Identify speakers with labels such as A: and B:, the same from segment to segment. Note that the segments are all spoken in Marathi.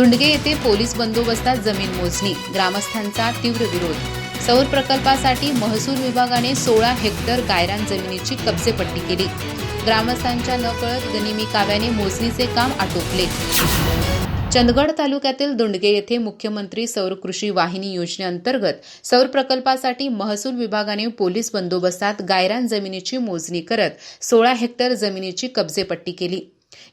A: दुंडगे येथे पोलीस बंदोबस्तात जमीन मोजणी. ग्रामस्थांचा तीव्र विरोध. सौर प्रकल्पासाठी महसूल विभागाने सोळा हेक्टर गायरान जमिनीची कब्जेपट्टी केली. ग्रामस्थांच्या नकळत गनिमी काव्याने मोजणीचे काम आटोपले. चंदगड तालुक्यातील दुंडगे येथे मुख्यमंत्री सौर कृषी वाहिनी योजनेअंतर्गत सौर प्रकल्पासाठी महसूल विभागाने पोलीस बंदोबस्तात गायरान जमिनीची मोजणी करत सोळा हेक्टर जमिनीची कब्जेपट्टी केली.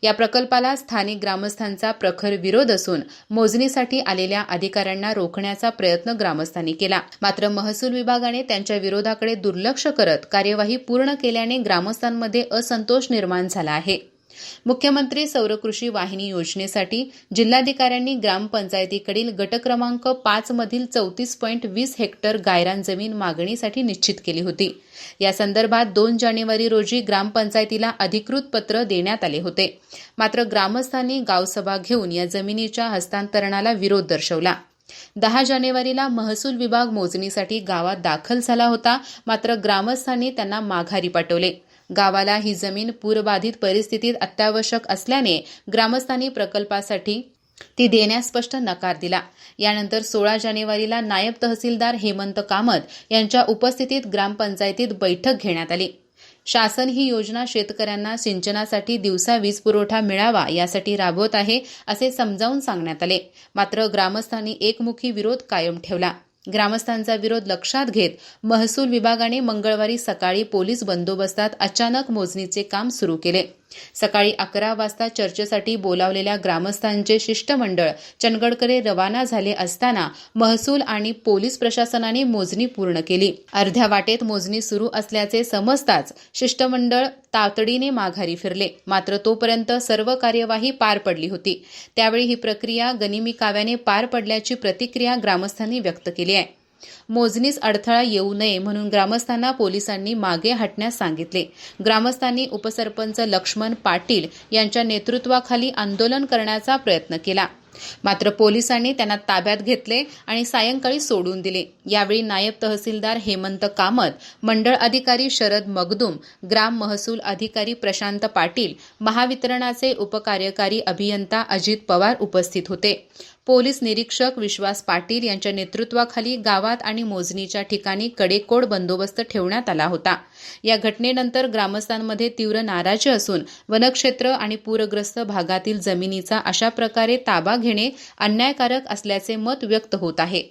A: या प्रकल्पाला स्थानिक ग्रामस्थांचा प्रखर विरोध असून मोजणीसाठी आलेल्या अधिकाऱ्यांना रोखण्याचा प्रयत्न ग्रामस्थांनी केला. मात्र महसूल विभागाने त्यांच्या विरोधाकडे दुर्लक्ष करत कार्यवाही पूर्ण केल्याने ग्रामस्थांमध्ये असंतोष निर्माण झाला आहे. मुख्यमंत्री सौरकृषी वाहिनी योजनेसाठी जिल्हाधिकाऱ्यांनी ग्रामपंचायतीकडील गट क्रमांक पाच मधील चौतीस पॉईंट वीस हेक्टर गायरान जमीन मागणीसाठी निश्चित केली होती. या संदर्भात दोन जानेवारी रोजी ग्रामपंचायतीला अधिकृत पत्र देण्यात आले होते. मात्र ग्रामस्थांनी गावसभा घेऊन या जमिनीच्या हस्तांतरणाला विरोध दर्शवला. दहा जानेवारीला महसूल विभाग मोजणीसाठी गावात दाखल झाला होता मात्र ग्रामस्थांनी त्यांना माघारी पाठवले. गावाला ही जमीन पूरबाधित परिस्थितीत अत्यावश्यक असल्याने ग्रामस्थांनी प्रकल्पासाठी ती देण्यास स्पष्ट नकार दिला. यानंतर सोळा जानेवारीला नायब तहसीलदार हेमंत कामत यांच्या उपस्थितीत ग्रामपंचायतीत बैठक घेण्यात आली. शासन ही योजना शेतकऱ्यांना सिंचनासाठी दिवसा वीज पुरवठा मिळावा यासाठी राबवत आहे असे समजावून सांगण्यात आले. मात्र ग्रामस्थांनी एकमुखी विरोध कायम ठेवला. ग्रामस्थांचा विरोध लक्षात घेत महसूल विभागाने मंगळवारी सकाळी पोलीस बंदोबस्तात अचानक मोजणीचे काम सुरू केले. सकाळी अकरा वाजता चर्चेसाठी बोलावलेल्या ग्रामस्थांचे शिष्टमंडळ चंदगडकडे रवाना झाले असताना महसूल आणि पोलीस प्रशासनाने मोजणी पूर्ण केली. अर्ध्या वाटेत मोजणी सुरू असल्याचे समजताच शिष्टमंडळ तातडीने माघारी फिरले. मात्र तोपर्यंत सर्व कार्यवाही पार पडली होती. त्यावेळी ही प्रक्रिया गनिमी काव्याने पार पडल्याची प्रतिक्रिया ग्रामस्थांनी व्यक्त केली आहे. मोजणीस अडथळा येऊ नये म्हणून ग्रामस्थांना पोलिसांनी मागे हटण्यास सांगितले. ग्रामस्थांनी उपसरपंच लक्ष्मण पाटील यांच्या नेतृत्वाखाली आंदोलन करण्याचा प्रयत्न केला. मात्र पोलिसांनी त्यांना ताब्यात घेतले आणि सायंकाळी सोडून दिले. यावेळी नायब तहसीलदार हेमंत कामत मंडळ अधिकारी शरद मगदुम ग्राम महसूल अधिकारी प्रशांत पाटील महावितरणाचे उपकार्यकारी अभियंता अजित पवार उपस्थित होते. पोलीस निरीक्षक विश्वास पाटील यांच्या नेतृत्वाखाली गावात आणि मोजणीच्या ठिकाणी कडेकोड बंदोबस्त ठेवण्यात आला होता. या घटनेनंतर ग्रामस्थांमध्ये तीव्र नाराजी असून वनक्षेत्र आणि पूरग्रस्त भागातील जमिनीचा अशा प्रकारे ताबा घेणे अन्यायकारक असल्याचे मत व्यक्त होत आहे.